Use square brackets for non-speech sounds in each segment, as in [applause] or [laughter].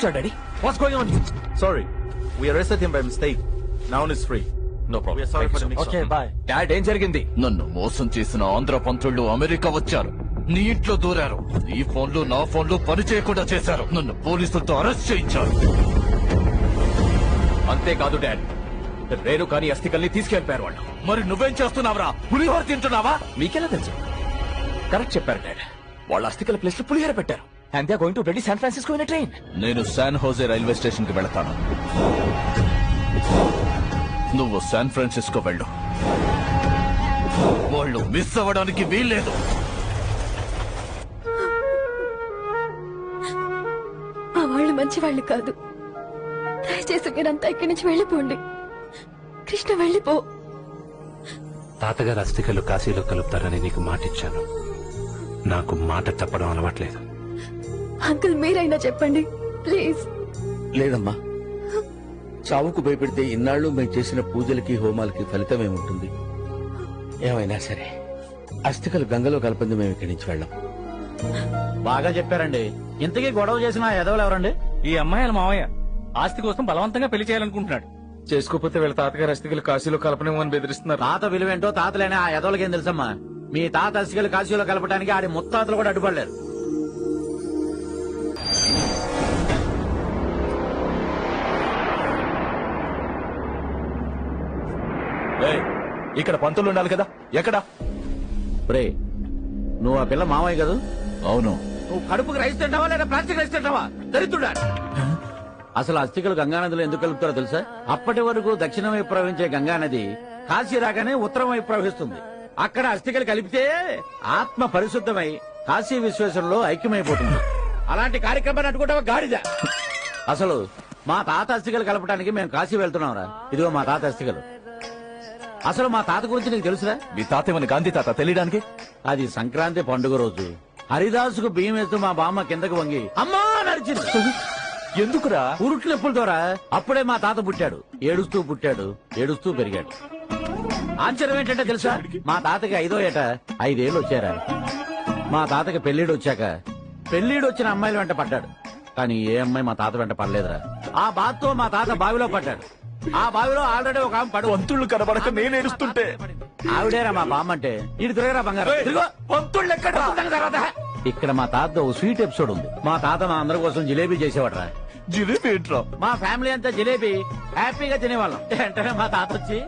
వచ్చాడు daddy. What's going on Sorry, we arrested him by mistake. Now he's free. No We are problem sorry for the mix-up. Okay bye dad ఏం జరిగింది? నన్ను మోసం చేసిన Andhra పంతుళ్ళు America వచ్చారు. నీ ఇంట్లో దూరారు. నీ ఫోన్లు నా ఫోన్లు పని చేయకుండా చేశారు. నన్ను పోలీసులతో అరెస్ట్ చేయించారు. అంతేకాదు డాడ్. రేణు కానీ అస్థికల్ని తీసుకెళ్ళిపోయారు వాళ్ళు. మరి నువ్వేం చేస్తున్నావురా? పులిహోర తింటున్నావా? మీకెలా తెలుసు? కరెక్ట్ చెప్పారు డాడ్. వాళ్ళ అస్థికల ప్లేస్లో పులిహోర పెట్టారు. And they going to ready San Francisco in train నేను శాన్ హోజే రైల్వే స్టేషన్కి వెళతాను. నువ్వు శాన్ ఫ్రాన్సిస్కో వెళ్ళు. వాళ్ళు మిస్ అవ్వడానికి వీల్లేదు. ఆ వాళ్ళు మంచి వాళ్ళు కాదు. దయచేసి మీరంతా ఇక్కడి నుంచి వెళ్ళిపోండి. కృష్ణ వెళ్ళిపో. తాతగారు అస్థికలు కాశీలో కలుపుతారని నీకు మాటిచ్చాను. నాకు మాట తప్పడం అలవాట్లేదు. అంకుల్ మీరైనా చెప్పండి ప్లీజ్. లేదమ్మా. చావుకు భయపెడితే ఇన్నాళ్ళు మేము చేసిన పూజలకి హోమాలకి ఫలితం ఏముంటుంది? ఏమైనా సరే. అస్థికలు గంగలో కలపంది మేము ఇక్కడి నుంచి వెళ్ళాం. బాగా చెప్పారండి. ఇంతకీ గొడవ చేసిన ఆ ఎదవలు ఎవరండి? ఈ అమ్మాయిల మావయ్య. ఆస్తి కోసం బలవంతంగా పెళ్ళి చేయాలనుకుంటున్నాడు. చేసుకోకపోతే వీళ్ళ తాతగారు అస్థికలు కాశీలో కలపనేమని బెదిరిస్తున్నారు. తాత విలువేంటో తాతలేనే ఆ ఎదవలకేం తెలుసమ్మా? మీ తాత అసికలు కాశీలో కలపడానికి ఆడి ముత్తాతలు కూడా అడ్డుపడలేరు. ఇక్కడ పంతులు ఉండాలి కదా. ఎక్కడ? రే నువ్వు ఆ పిల్ల మావయ్య కదా? అవును. నువ్వు కడుపుకి రైస్ తింటావా లేదా ప్లాస్టిక్ రైస్ తింటావా? దరిద్రుడా. అసలు అస్థికలు గంగానదిలో ఎందుకు కలుపుతారో తెలుసా? అప్పటి వరకు దక్షిణం వైపు ప్రవహించే గంగానది కాశీ రాగానే ఉత్తరం వైపు ప్రవహిస్తుంది. అక్కడ అస్థికలు కలిపితే ఆత్మ పరిశుద్ధమై కాశీ విశ్వేశ్వరంలో ఐక్యమైపోతుంది. అలాంటి కార్యక్రమాన్ని అడ్డుకుంటావా? గాడిద. అసలు మా తాత అస్థికలు కలపడానికి మేము కాశీ వెళ్తున్నాంరా. ఇదిగో మా తాత అస్థికలు. అసలు మా తాత గురించి నీకు తెలుసురా? మీ తాత ఏమని గాంధీ తాత తెలియడానికి? అది సంక్రాంతి పండుగ రోజు. హరిదాసుకు బియ్యం వేస్తూ మా బామ్మ కిందకు వంగి అమ్మా నడిచింది ఎందుకురా? ఉరుట్లు ఎప్పుడుతోరా అప్పుడే మా తాత పుట్టాడు. ఏడుస్తూ పుట్టాడు. ఏడుస్తూ పెరిగాడు. ఆశ్చర్యం ఏంటంటే తెలుసా? మా తాతకి ఐదో ఏట ఐదేళ్ళు వచ్చారా? మా తాతకి పెళ్ళిడు వచ్చాక పెళ్ళిడు వచ్చిన అమ్మాయిల వెంట పడ్డాడు. కానీ ఏ అమ్మాయి మా తాత వెంట పడలేదురా. ఆ బాధతో మా తాత బావిలో పడ్డాడు. ఆ బావిలో ఆల్రెడీ ఒక ఆమె పడు పంతుళ్ళు కనబడక నేను ఏడుస్తుంటే. ఆవిడేరా మా బామ్మ అంటే ఇటు తిరగరా బంగారం. తిరుగు. ఎక్కడ? తర్వాత. ఇక్కడ మా తాత ఓ స్వీట్ ఎపిసోడ్ ఉంది. మా తాత మా అందరి కోసం జిలేబీ చేసేవాడ్రా. జిలేబీ ఏంట్రా? మా ఫ్యామిలీ అంతా జిలేబీ. హ్యాపీగా తినేవాళ్ళం. వెంటనే మా తాత వచ్చి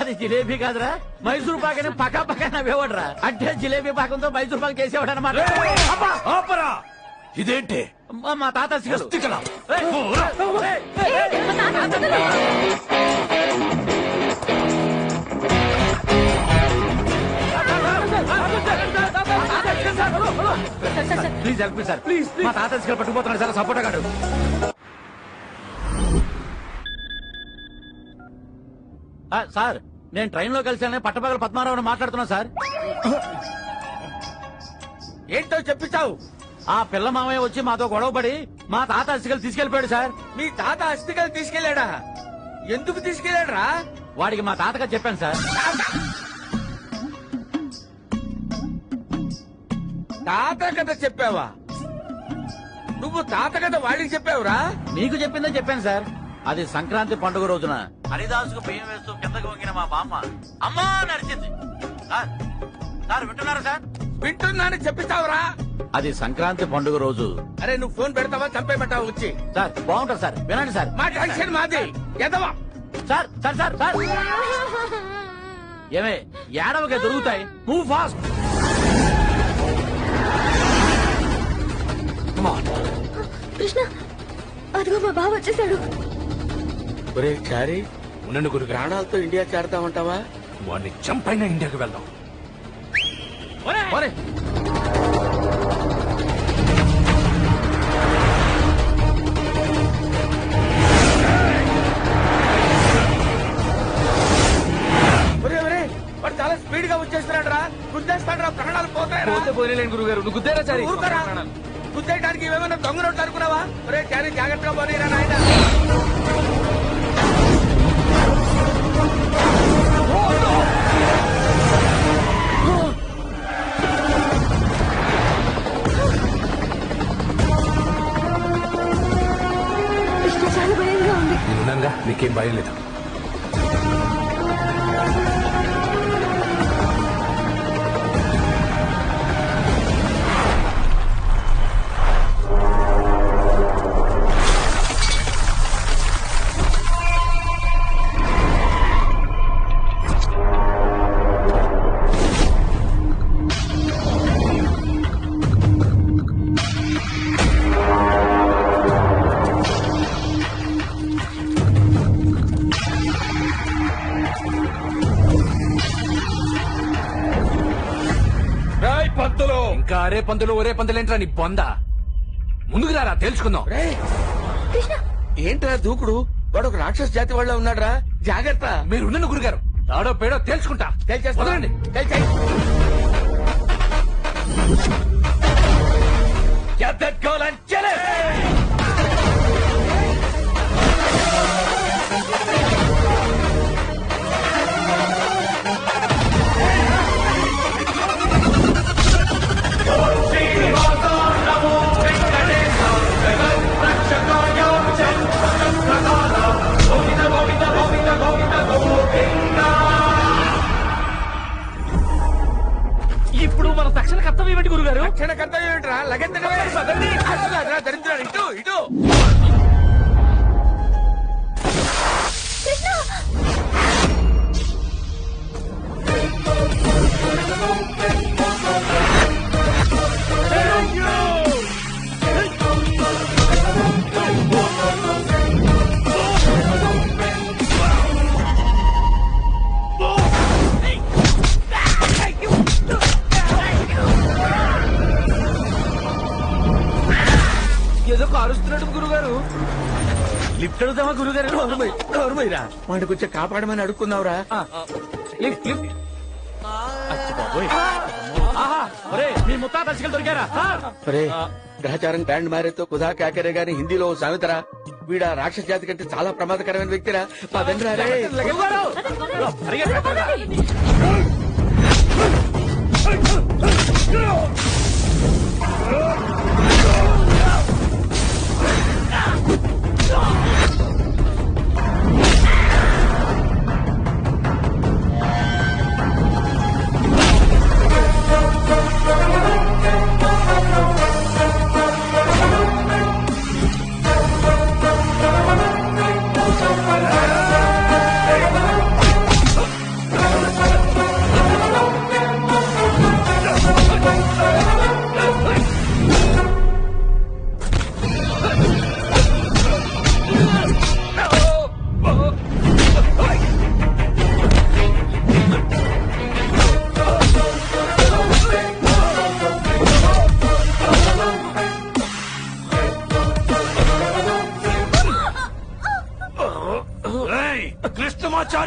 అది జిలేబీ కాదురా. మైసూర్ పాక్ అని పక్క పక్క నవ్వేవాడ్రా. అంటే జిలేబీ పాకంతో మైసూర్ పాక్ చేసేవాడు అనమాట ఆపరా. ఇదేంటి? మా తాత? ఏయ్, ఏయ్, ఏయ్, తాత please help me sir please మా తాత అసిగలు పట్టుకుపోతున్నాడు సార్ సపోర్ట్ గాడు. సార్ నేను ట్రైన్లో కలిసానే పట్టపగల పద్మారావుని మాట్లాడుతున్నా సార్. ఏంటో చెప్పిస్తావు ఆ పిల్ల మామయ్య వచ్చి మాతో గొడవ పడి మా తాత అసిగలు తీసుకెళ్ళిపోయాడు సార్. మీ తాత అస్థికలు తీసుకెళ్ళాడా ఎందుకు తీసుకెళ్ళాడరా వాడికి మా తాతగా చెప్పాను సార్. తాత కథ చెప్పావా? నువ్వు తాత కథ వాడికి చెప్పావురా? మీకు చెప్పిందే చెప్పాను సార్. అది సంక్రాంతి పండుగ రోజున. హరిదాసుకు బియ్యం వేస్తూ కిందకు వంగిన మా బామ్మ. అమ్మా నడిచింది. సార్ సార్ వింటున్నారా సార్? వింటున్నాను చెప్పిస్తావురా? అది సంక్రాంతి పండుగ రోజు. అరే నువ్వు ఫోన్ పెడతావా? చంపేమంటావా వచ్చి? సార్ బాగుంటుంది సార్. వినండి సార్. మా టెన్షన్ మాది. ఎదవా. Sir sir sir sir. ఏమే ఏడవగా దొరుకుతాయి. మూవ్ ఫాస్ట్ వచ్చేసాడు. ఒరే చారి గురు ప్రాణాలతో ఇండియా చేరతామంటావా? వాడిని చంపైనా ఇండియాకి వెళ్దాం. ఒరే! ఒరే ఒరే వాడు చాలా స్పీడ్గా వచ్చేస్తున్నాడు రా గుద్దేస్తాడు రా. ప్రాణాలు పోతాయి పోతే పోయిలేని గురువు గారు నువ్వు గుద్దేరా చారి. గుద్దేయడానికి ఇవేమన్నా దొంగ నోట్లు అనుకున్నావా? ఒరే చారీ జాగ్రత్తగా పోనీరా నాయన. నేనున్నానుగా నీకేం భయం లేదు. పందులు ఒరే పందులేంట్రా నీ బొంద? ముందుకు రారా తెలుసుకుందాం ఏంట్రా దూకుడు? వాడు ఒక రాక్షస జాతి వాళ్ళ ఉన్నాడురా? జాగ్రత్త. మీరు ఉన్న గురుగారు. తాడో పేడో తెలుసుకుంటా తేల్చేస్తా. వదలండి. కర్తవ్యం ఏంట్రా లగెత్తడమే. దరిద్రుడు ఇటు ఇటు. ఆహా ఒరే మీ ముత్తాత దర్శకులు దొరికారా సార్ అరే గ్రహచారం బ్యాండ్ మారేతో కుదా కాకరే గాని హిందీలో సామెతరా వీడ రాక్షస జాతి కంటే చాలా ప్రమాదకరమైన వ్యక్తిరా పదండ్రా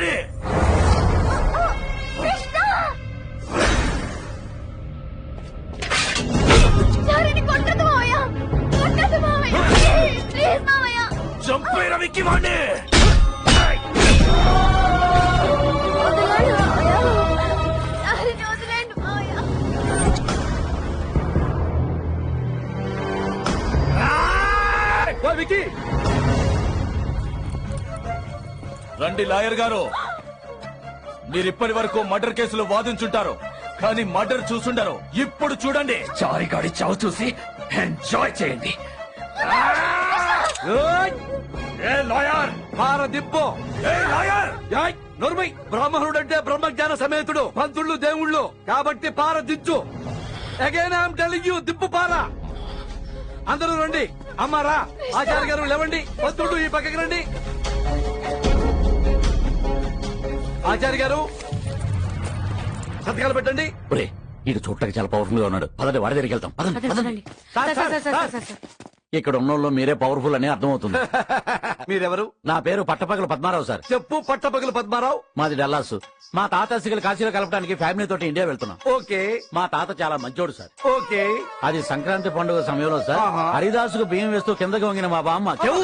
రే రండి లాయర్ గారు. మీరు ఇప్పటి వరకు మర్డర్ కేసులు వాదించుంటారు కానీ మర్డర్ చూసుండరు. ఇప్పుడు చూడండి. చారిగాడి చావు చూసి ఎంజాయ్ చేయండి. ఏ లాయర్! పారదిప్పు ఏ లాయర్! నొరుమై! బ్రాహ్మణుడు అంటే బ్రహ్మజ్ఞాన సమేతుడు పంతుళ్ళు దేవుళ్ళు. కాబట్టి పార దించు అగైన్ ఐఎమ్ టెలింగ్ యూ దిప్పు పార. అందరూ రండి. అమ్మారా ఆచార్య గారు లేవండి. పంతుళ్ళు ఈ పక్కకి రండి. ఆచార్య గారు సంతకాలు పెట్టండి. ఒరే ఇటు చూడటానికి చాలా పవర్ఫుల్గా ఉన్నాడు. పదండి వాడి దగ్గరికి వెళ్తాం. పదండి, పదండి. ఇక్కడ ఉన్న మీరే పవర్ఫుల్ అని అర్థమవుతుంది. [laughs] మీరెవరు? నా పేరు పట్టపగల పద్మారావు సార్. చెప్పు పట్టపగలు పద్మారావు. మాది డల్లాస్. మా తాత సిగలు కాశీలో కలపడానికి ఫ్యామిలీ తోటి ఇండియా వెళ్తున్నాం. ఓకే. మా తాత చాలా మంచోడు సార్. ఓకే. అది సంక్రాంతి పండుగ సమయంలో సార్. ఆహా. హరిదాసుకు బియ్యం వేస్తూ కిందకి వంగిన మా బామ్మ. చెవు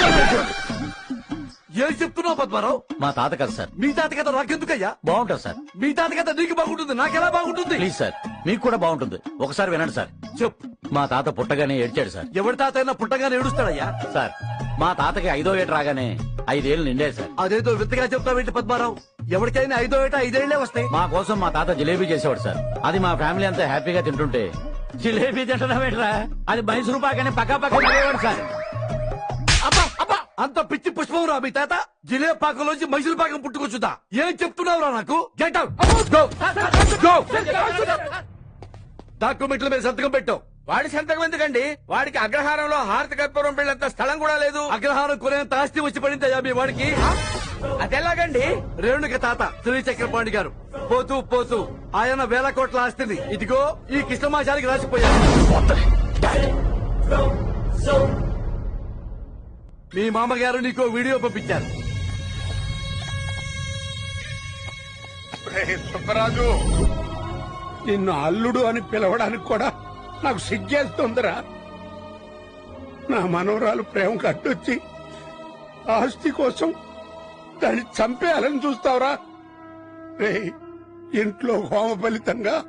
ఏం చెప్తున్నావు పద్మారావు? మా తాత కదా సార్. మీ తాత కథ నాకెందుకయ్యా? బాగుంటుంది సార్. మీ తాత కథ నీకు బాగుంటుంది నాకెలా బాగుంటుంది? ప్లీజ్ సార్ మీకు కూడా బాగుంటుంది. ఒకసారి వినండి సార్. చెప్పు. మా తాత పుట్టగానే ఏడ్చాడు సార్. ఎవరి తాత అయినా పుట్టగానే ఏడుస్తాడయ్యా? సార్ మా తాతకి ఐదో ఏట రాగానే ఐదేళ్ళు నిండే సార్. అదేదో విత్తగా చెప్తావేంటి పద్మారావు? ఎవరికైనా ఐదో ఏట ఐదేళ్ళే వస్తాయి. మా కోసం మా తాత జిలేబీ చేసేవాడు సార్. అది మా ఫ్యామిలీ అంతా హ్యాపీగా తింటుంటే జిలేబీ తింటున్నాం ఏంట్రా అది మైసూరు పాకని పక్క పక్క సార్. అంత పిచ్చి పుష్పం రా మీ తాత? జిలే పాకంలోంచి మైసూరు పాకం పుట్టుకొచ్చుదా ఏం చెప్తున్నావురా నాకు? గెట్ అవుట్ గో గో డాక్యుమెంట్ల మీద సంతకం పెట్టావు వాడి సంతకం ఎందుకండి? వాడికి అగ్రహారంలో హారతి కర్పూరం పెళ్ళంత స్థలం కూడా లేదు. అగ్రహారం కొనేంత ఆస్తి వచ్చి పడిందయ్యా మీ వాడికి? అదెలాగండి? రేణుక తాత శ్రీ చక్రపాణి గారు. పోతూ పోతూ. ఆయన వేల కోట్ల ఆస్తిని. ఇదిగో ఈ కృష్ణమాచారికి రాసిపోయారు మీ మామగారు నీకు వీడియో పంపించారు. సుబ్బరాజు. నిన్ను అల్లుడు అని పిలవడానికి కూడా నాకు సిగ్గేస్తుందిరా. నా మనవరాలు ప్రేమ కట్టొచ్చి ఆస్తి కోసం దాన్ని చంపేయాలని చూస్తావురా. రే ఇంట్లో హోమ ఫలితంగా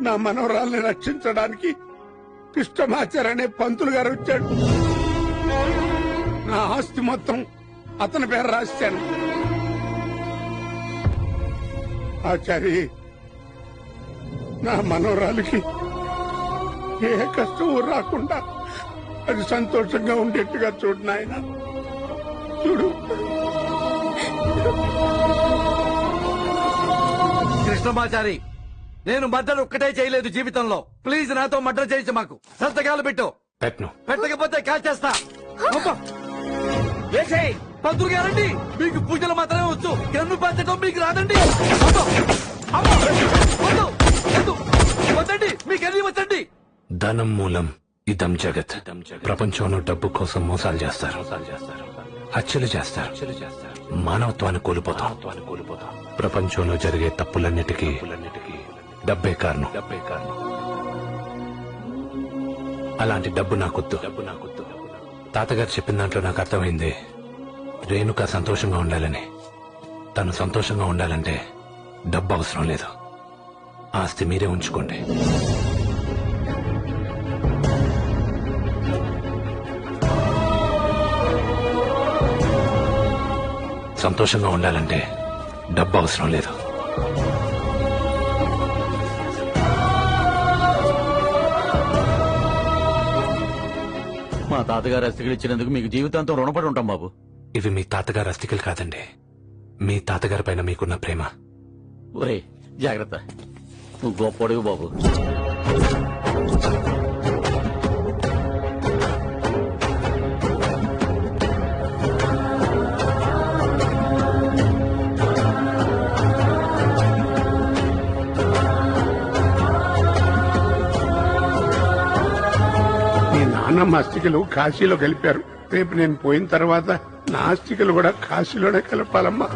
నా మనవరాల్ని రక్షించడానికి కృష్ణమాచార్ అనే పంతులు గారు వచ్చాడు. నా ఆస్తి మొత్తం అతని పేరు రాశాను. ఆచారి నా మనోరాలకి ఏ కష్టం రాకుండా అది సంతోషంగా ఉండేట్టుగా చూడు నాయన. చూడు. కృష్ణమాచారి నేను మర్డర్ ఒక్కటే చేయలేదు జీవితంలో. ప్లీజ్ నాతో మర్డర్ చేయించు మాకు. సంతకాలు పెట్టు. పెట్టను. పెట్టకపోతే కాల్చేస్తా! వేసేయ్. పంతులు గారండి. మీకు పూజలు మాత్రమే వచ్చు. కన్ను పంచడం మీకు రాదండి! వద్దండి. మీకు ఎన్ని వచ్చండి? ధనం మూలం ఇదం జగత్. ప్రపంచంలో డబ్బు కోసం మోసాలు చేస్తారు. హత్యలు చేస్తారు. మానవత్వాన్ని కోల్పోతాం. ప్రపంచంలో జరిగే తప్పులన్నిటికీ డబ్బే కారణం. డబ్బే కారణం. అలాంటి డబ్బు నాకొద్దు. డబ్బు నాకొద్దు. తాతగారు చెప్పిన దాంట్లో నాకు అర్థమైంది. రేణుక సంతోషంగా ఉండాలని. తను సంతోషంగా ఉండాలంటే డబ్బు అవసరం లేదు. ఆస్తి మీరే ఉంచుకోండి. సంతోషంగా ఉండాలంటే డబ్బు అవసరం లేదు. మా తాతగారు అస్థికలు ఇచ్చినందుకు మీకు జీవితాంతం రుణపడి ఉంటాం బాబు. ఇవి మీ తాతగారి అస్థికలు కాదండి. మీ తాతగారి పైన మీకున్న ప్రేమ. ఒరే జాగ్రత్త. నువ్వు గొప్పడివి బాబు. నా నాన్నమ్మ కాశీలో కలిపారు రేపు నేను పోయిన తర్వాత నాస్తికలు కూడా కాశీలోనే కలపాలమ్మా.